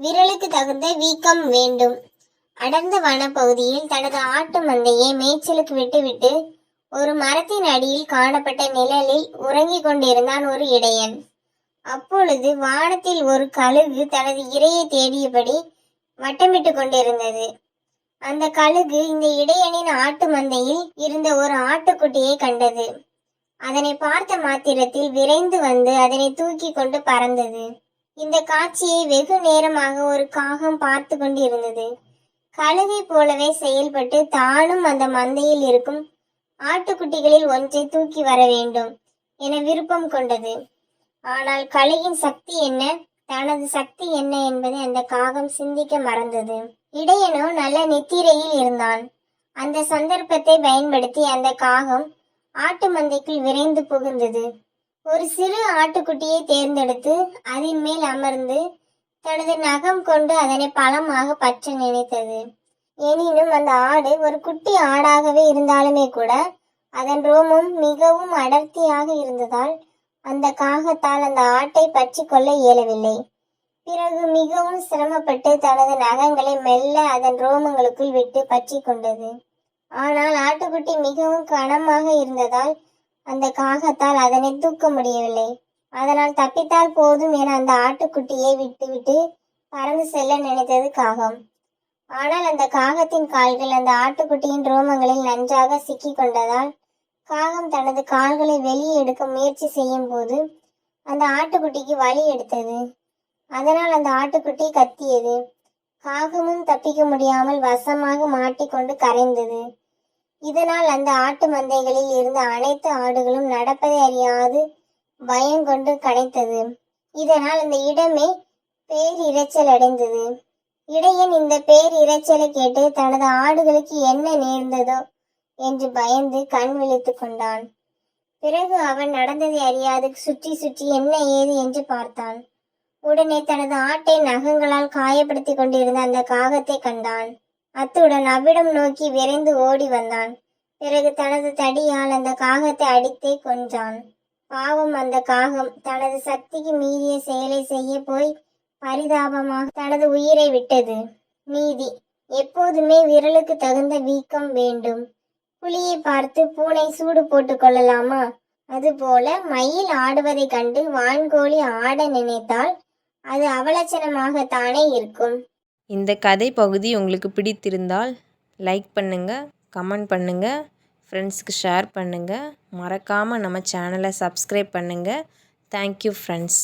விரலுக்கு தகுந்த வீக்கம் வேண்டும். அடர்ந்த வனப்பகுதியில் தனது ஆட்டு மந்தையை மேய்ச்சலுக்கு விட்டுவிட்டு ஒரு மரத்தின் அடியில் காணப்பட்ட நிழலில் உறங்கிக் கொண்டிருந்தான் ஒரு இடையன். அப்பொழுது வானத்தில் ஒரு கழுகு தனது இரையை தேடியபடி வட்டமிட்டு கொண்டிருந்தது. அந்த கழுகு இந்த இடையனின் ஆட்டு மந்தையில் இருந்த ஒரு ஆட்டுக்குட்டியை கண்டது. அதனை பார்த்த மாத்திரத்தில் விரைந்து வந்து அதனை தூக்கி கொண்டு பறந்தது. இந்த காட்சியை வெகு நேரமாக ஒரு காகம் பார்த்து கொண்டிருந்தது. கழுதை போலவே செயல்பட்டு தானும் அந்த மந்தையில் இருக்கும் ஆட்டுக்குட்டிகளில் ஒன்றை தூக்கி வர வேண்டும் என விருப்பம் கொண்டது. ஆனால் கழுகின் சக்தி என்ன? தனது சக்தி என்ன என்பதை அந்த காகம் சிந்திக்க மறந்தது. இடையனோ நல்ல நித்திரையில் இருந்தான். அந்த சந்தர்ப்பத்தை பயன்படுத்தி அந்த காகம் ஆட்டு மந்தைக்குள் விரைந்து புகுந்தது. ஒரு சிறு ஆட்டுக்குட்டியை தேர்ந்தெடுத்து அதன் மேல் அமர்ந்து தனது நகம் கொண்டு அதனை பலமாக பற்ற நினைத்தது. எனினும் அந்த ஆடு ஒரு குட்டி ஆடாகவே இருந்தாலுமே கூட அதன் ரோமம் மிகவும் அடர்த்தியாக இருந்ததால் அந்த காகத்தால் அந்த ஆட்டை பற்றி கொள்ள இயலவில்லை. பிறகு மிகவும் சிரமப்பட்டு தனது நகங்களை மெல்ல அதன் ரோமங்களுக்குள் விட்டு பற்றி கொண்டது. ஆனால் ஆட்டுக்குட்டி மிகவும் கனமாக இருந்ததால் அந்த காகத்தால் அதனை தூக்க முடியவில்லை. அதனால் தப்பித்தால் போதும் என அந்த ஆட்டுக்குட்டியை விட்டுவிட்டு பறந்து செல்ல நினைத்தது காகம். ஆனால் அந்த காகத்தின் கால்கள் அந்த ஆட்டுக்குட்டியின் ரோமங்களில் நன்றாக சிக்கி கொண்டதால் காகம் தனது கால்களை வெளியே எடுக்க முயற்சி செய்யும் போது அந்த ஆட்டுக்குட்டிக்கு வலி எடுத்தது. அதனால் அந்த ஆட்டுக்குட்டி கத்தியது. காகமும் தப்பிக்க முடியாமல் வசமாக மாட்டிக்கொண்டு கரைந்தது. இதனால் அந்த ஆட்டு மந்தைகளில் இருந்த அனைத்து ஆடுகளும் நடப்பதை அறியாது பயங்கொண்டு கனைத்தது. இதனால் அந்த இடமே பேரிரைச்சல் அடைந்தது. இடையன் இந்த பேரிரைச்சலை கேட்டு தனது ஆடுகளுக்கு என்ன நேர்ந்ததோ என்று பயந்து கண் விழித்து கொண்டான். பிறகு அவன் நடந்ததை அறியாது சுற்றி சுற்றி என்ன ஏது என்று பார்த்தான். உடனே தனது ஆட்டை நகங்களால் காயப்படுத்தி கொண்டிருந்த அந்த காகத்தை கண்டான். அத்துடன் அவ்விடம் நோக்கி விரைந்து ஓடி வந்தான். பிறகு தனது தடியால் அந்த காகத்தை அடித்தே கொன்றான். பாவம் அந்த காகம் தனது சக்திக்கு மீறிய செயலை செய்ய போய் பரிதாபமாக தனது உயிரை விட்டது. நீதி எப்போதுமே விரலுக்கு தகுந்த வீக்கம் வேண்டும். புலியை பார்த்து பூனை சூடு போட்டுக் கொள்ளலாமா? அதுபோல மயில் ஆடுவதை கண்டு வான்கோழி ஆட நினைத்தால் அது அவலட்சணமாகத்தானே இருக்கும். இந்த கதை பகுதி உங்களுக்கு பிடித்திருந்தால் லைக் பண்ணுங்கள் கமெண்ட் பண்ணுங்கள் ஃப்ரெண்ட்ஸுக்கு ஷேர் பண்ணுங்கள் மறக்காமல் நம்ம சேனலை சப்ஸ்கிரைப் பண்ணுங்கள் தேங்க்யூ ஃப்ரெண்ட்ஸ்